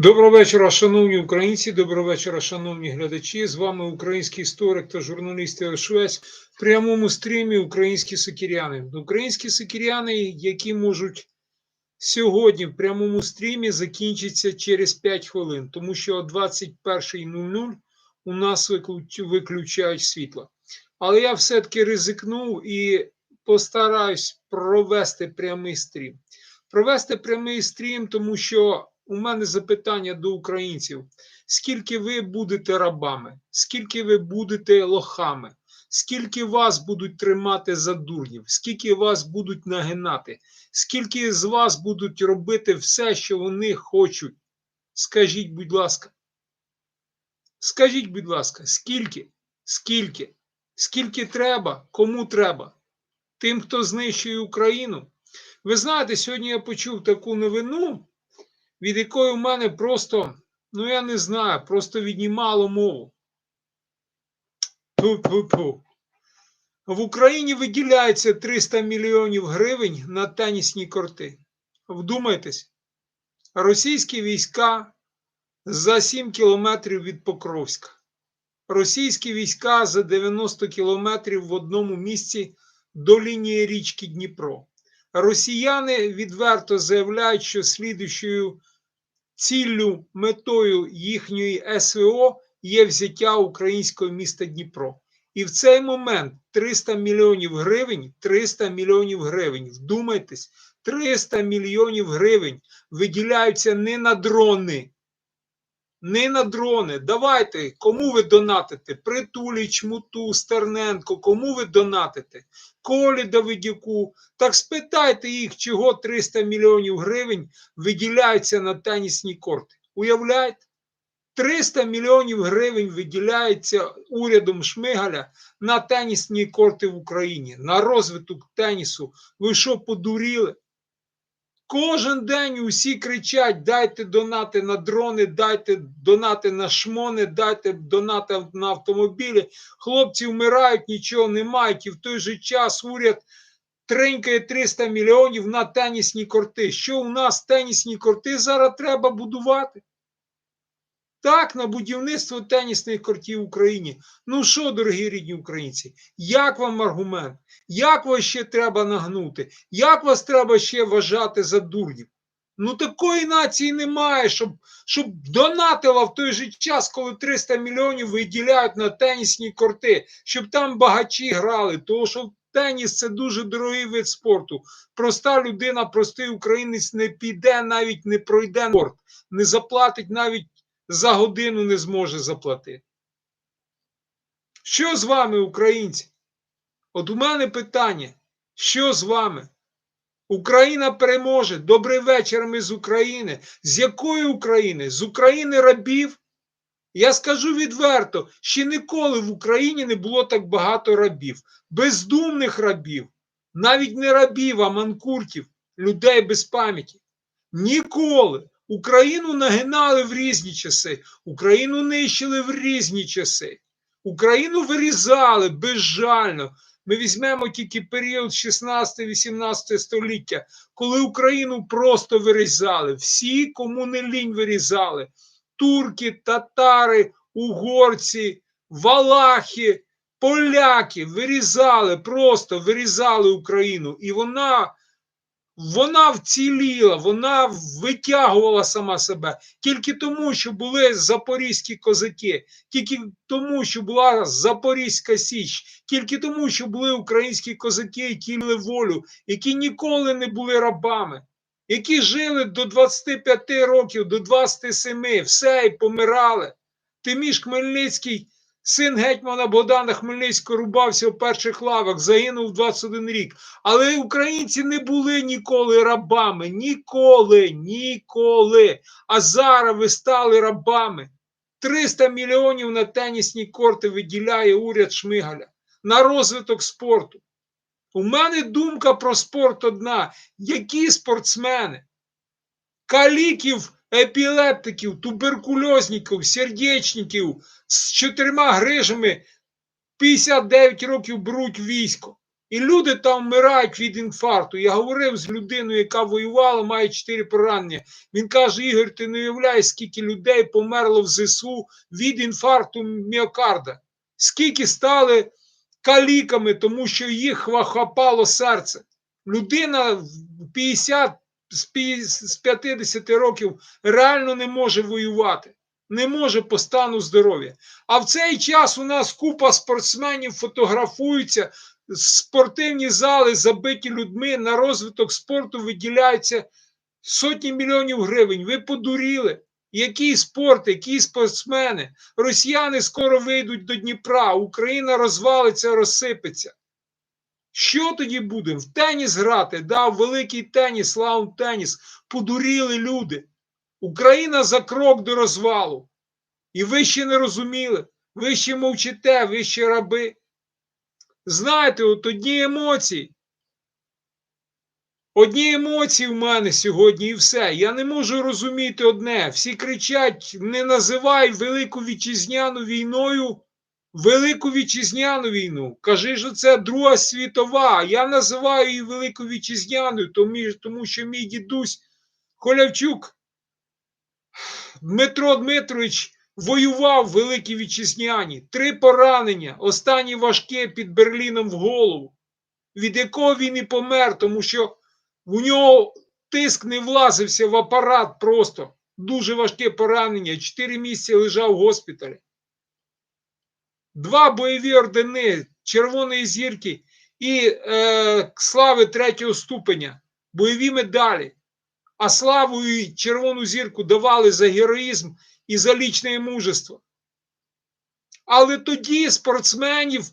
Доброго вечора, шановні українці. Доброго вечора, шановні глядачі. З вами український історик та журналіст Швець в прямому стрімі Українські сокіряни. Українські сокіряни, які можуть сьогодні в прямому стрімі закінчиться через 5 хвилин, тому що о 21.00 у нас виключають світло. Але я все-таки ризикнув і постараюсь провести прямий стрім. Провести прямий стрім, тому що у мене запитання до українців: скільки ви будете рабами, скільки ви будете лохами, скільки вас будуть тримати за дурнів, скільки вас будуть нагинати, скільки з вас будуть робити все, що вони хочуть? Скажіть, будь ласка. Скажіть, будь ласка, скільки? Скільки? Скільки треба? Кому треба? Тим, хто знищує Україну? Ви знаєте, сьогодні я почув таку новину, від якої у мене просто, ну я не знаю, просто віднімало мову. Ту-ту-ту. В Україні виділяється 300 мільйонів гривень на тенісні корти. Вдумайтесь, російські війська за 7 кілометрів від Покровська. Російські війська за 90 кілометрів в одному місці до лінії річки Дніпро. Росіяни відверто заявляють, що слідущою ціллю метою їхньої СВО є взяття українського міста Дніпро. І в цей момент 300 мільйонів гривень, 300 мільйонів гривень, вдумайтесь, 300 мільйонів гривень виділяються не на дрони, не на дрони. Давайте, кому ви донатите? Притулі, Чмуту, Стерненко, кому ви донатите? Колі Давидюку. Так спитайте їх, чого 300 мільйонів гривень виділяються на тенісні корти. Уявляєте? 300 мільйонів гривень виділяється урядом Шмигаля на тенісні корти в Україні, на розвиток тенісу. Ви що, подуріли? Кожен день усі кричать: дайте донати на дрони, дайте донати на шмони, дайте донати на автомобілі. Хлопці вмирають, нічого не мають. І в той же час уряд тринькає 300 мільйонів на тенісні корти. Що у нас тенісні корти зараз треба будувати? Так, на будівництво тенісних кортів в Україні. Ну що, дорогі рідні українці, як вам аргумент? Як вас ще треба нагнути? Як вас треба ще вважати за дурнів? Ну такої нації немає, щоб, щоб донатила в той же час, коли 300 мільйонів виділяють на тенісні корти, щоб там багачі грали. Тому що теніс це дуже дорогий вид спорту. Проста людина, простий українець не піде, навіть не пройде спорт, не заплатить навіть за годину не зможе заплатити. Що з вами, українці? От у мене питання: що з вами? Україна переможе. Добрий вечір, ми з України. З якої України? З України рабів? Я скажу відверто: ще ніколи в Україні не було так багато рабів, бездумних рабів, навіть не рабів, а манкуртів, людей без пам'яті. Ніколи. Україну нагинали в різні часи, Україну нищили в різні часи, Україну вирізали безжально. Ми візьмемо тільки період 16-18 століття, коли Україну просто вирізали. Всі, кому не лінь вирізали: турки, татари, угорці, валахи, поляки вирізали, просто вирізали Україну. І вона вона вціліла, вона витягувала сама себе тільки тому, що були запорізькі козаки, тільки тому, що була Запорізька Січ, тільки тому, що були українські козаки, які мали волю, які ніколи не були рабами, які жили до 25 років, до 27, все і помирали. Тиміш Хмельницький. Син гетьмана Богдана Хмельницького рубався в перших лавах, загинув 21 рік. Але українці не були ніколи рабами. Ніколи, ніколи. А зараз ви стали рабами. 300 мільйонів на тенісні корти виділяє уряд Шмигаля на розвиток спорту. У мене думка про спорт одна: які спортсмени? Каліків, епілептиків, туберкульозників, сердечників з чотирма грижами 59 років беруть військо. І люди там вмирають від інфаркту. Я говорив з людиною, яка воювала, має чотири поранення. Він каже: Ігор, ти не уявляєш, скільки людей померло в ЗСУ від інфаркту міокарда, скільки стали каліками, тому що їх хапало серце. Людина в 50 з пі- 50 років реально не може воювати, не може по стану здоров'я. А в цей час у нас купа спортсменів фотографуються, спортивні зали забиті людьми, на розвиток спорту виділяються сотні мільйонів гривень. Ви подуріли. Який спорт, які спортсмени? Росіяни скоро вийдуть до Дніпра, Україна розвалиться, розсипеться. Що тоді будемо? В теніс грати, да, в великий теніс, лаун теніс. Подуріли люди. Україна за крок до розвалу. І ви ще не розуміли, ви ще мовчите, ви ще раби. Знаєте, от одні емоції. Одні емоції в мене сьогодні і все. Я не можу розуміти одне. Всі кричать: не називай Велику Вітчизняну війною Велику Вітчизняну війну. Кажи, що це Друга світова. Я називаю її Велику Вітчизняною, тому, що мій дідусь Холявчук Дмитро Дмитрович воював в Великій Вітчизняні. Три поранення, останнє важке під Берліном в голову, від якого він і помер, тому що у нього тиск не влазився в апарат просто. Дуже важке поранення. Чотири місяці лежав в госпіталі. Два бойові ордени Червоної зірки і е, слави третього ступеня, бойові медалі. А славу і червону зірку давали за героїзм і за лічне мужество. Але тоді спортсменів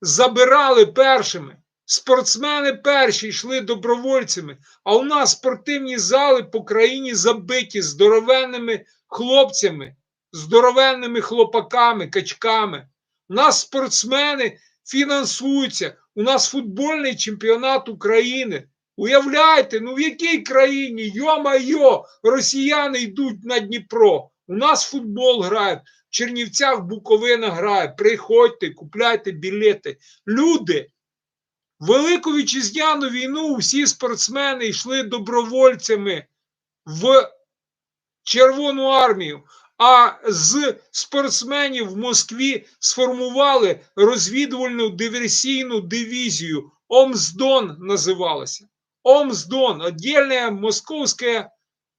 забирали першими. Спортсмени перші йшли добровольцями, а у нас спортивні зали по країні забиті здоровенними хлопцями, здоровенними хлопаками, качками. У нас спортсмени фінансуються. У нас футбольний чемпіонат України. Уявляєте, ну в якій країні, йо-майо, росіяни йдуть на Дніпро. У нас футбол грають, в Чернівцях Буковина грає. Приходьте, купляйте білети. Люди, Велику Вітчизняну війну всі спортсмени йшли добровольцями в Червону армію. А з спортсменів в Москві сформували розвідувальну диверсійну дивізію. Омздон називалася. Омздон, отдельная московская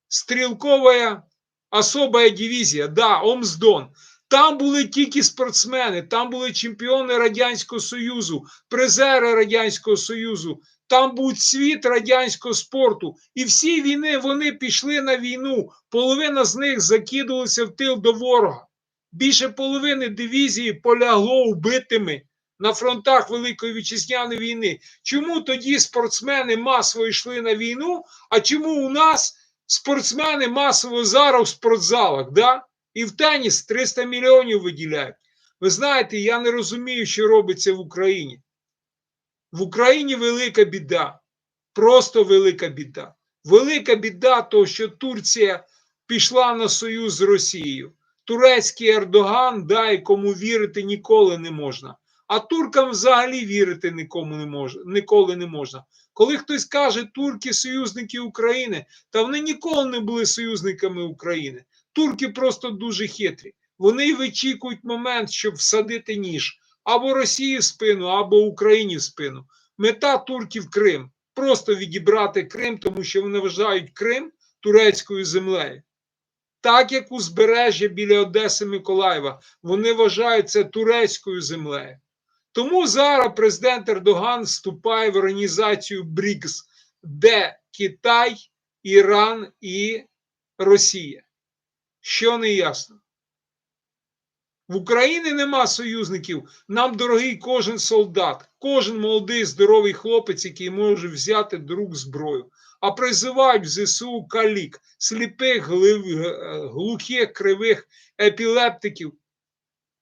стрілкова особая дивізія. Да, Омздон. Там були тільки спортсмени, там були чемпіони Радянського Союзу, призери Радянського Союзу, там був світ радянського спорту. І всі війни вони пішли на війну. Половина з них закидувалася в тил до ворога. Більше половини дивізії полягло вбитими на фронтах Великої Вітчизняної війни. Чому тоді спортсмени масово йшли на війну? А чому у нас спортсмени масово зараз в спортзалах? Да? І в теніс 300 мільйонів виділяють. Ви знаєте, я не розумію, що робиться в Україні. В Україні велика біда. Просто велика біда. Велика біда, то що Турція пішла на союз з Росією. Турецький Ердоган, да, і кому вірити ніколи не можна. А туркам взагалі вірити нікому не може, ніколи не можна. Коли хтось каже, турки союзники України, та вони ніколи не були союзниками України. Турки просто дуже хитрі. Вони вичікують момент, щоб всадити ніж або Росії в спину, або Україні в спину. Мета турків Крим. Просто відібрати Крим, тому що вони вважають Крим турецькою землею. Так як узбережжя біля Одеси Миколаєва, вони вважають це турецькою землею. Тому зараз президент Ердоган вступає в організацію БРІКС, де Китай, Іран і Росія. Що не ясно? В Україні нема союзників. Нам дорогий кожен солдат, кожен молодий здоровий хлопець, який може взяти до рук зброю. А призивають в ЗСУ калік, сліпих, глухих, кривих, епілептиків,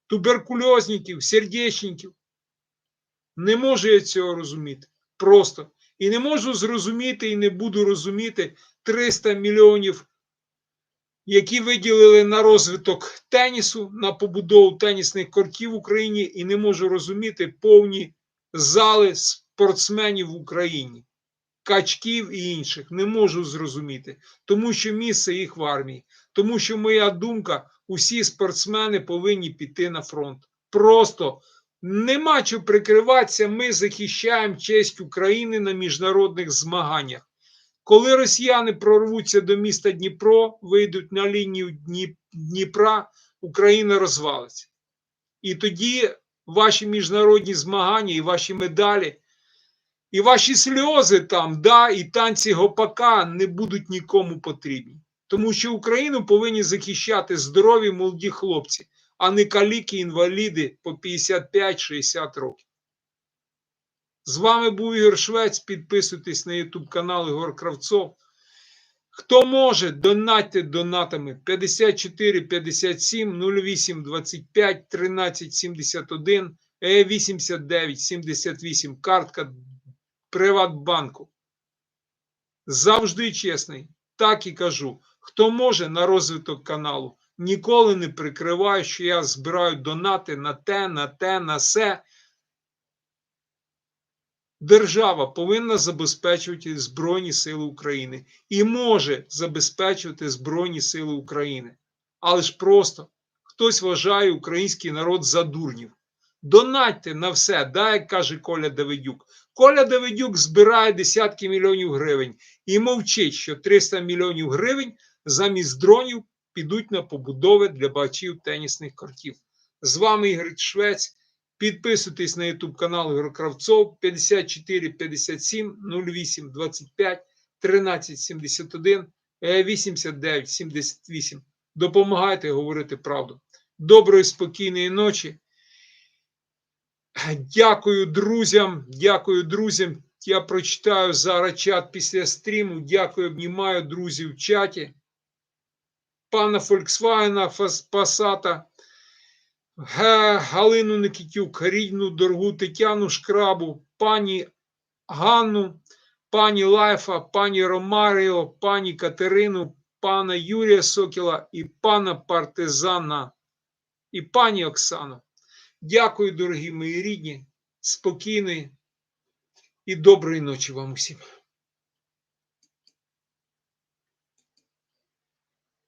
туберкульозників, сердечників. Не можу я цього розуміти. Просто. І не можу зрозуміти і не буду розуміти 300 мільйонів які виділили на розвиток тенісу, на побудову тенісних кортів в Україні, і не можу розуміти повні зали спортсменів в Україні, качків і інших. Не можу зрозуміти, тому що місце їх в армії. Тому що моя думка, усі спортсмени повинні піти на фронт. Просто нема чого прикриватися. Ми захищаємо честь України на міжнародних змаганнях. Коли росіяни прорвуться до міста Дніпро, вийдуть на лінію Дніпра, Україна розвалиться. І тоді ваші міжнародні змагання і ваші медалі, і ваші сльози там, да, і танці гопака не будуть нікому потрібні. Тому що Україну повинні захищати здорові молоді хлопці, а не каліки, інваліди по 55-60 років. З вами був Ігор Швець. Підписуйтесь на YouTube канал Ігор Кравцов. Хто може, донатьте донатами 54 57 08 25 13 71 е 89 78 картка Приватбанку. Завжди чесний. Так і кажу. Хто може на розвиток каналу, ніколи не прикриваю, що я збираю донати на те, на те, на се. Держава повинна забезпечувати Збройні Сили України і може забезпечувати Збройні Сили України. Але ж просто хтось вважає український народ за дурнів. Донатьте на все, да, як каже Коля Давидюк. Коля Давидюк збирає десятки мільйонів гривень і мовчить, що 300 мільйонів гривень замість дронів підуть на побудови для бачів тенісних кортів. З вами Ігор Швець. Підписуйтесь на YouTube канал Кравцов 54 57 08 25 13 71 89 78. Допомагайте говорити правду. Доброї, спокійної ночі. Дякую друзям. Дякую друзям. Я прочитаю зараз чат після стріму. Дякую, обнімаю друзів в чаті. Пана Фольксвагена, Пасата. Галину Никітюк, рідну дорогу Тетяну Шкрабу, пані Ганну, пані Лайфа, пані Ромаріо, пані Катерину, пана Юрія Сокіла і пана партизана, і пані Оксану. Дякую, дорогі мої рідні, спокійної і доброї ночі вам усім.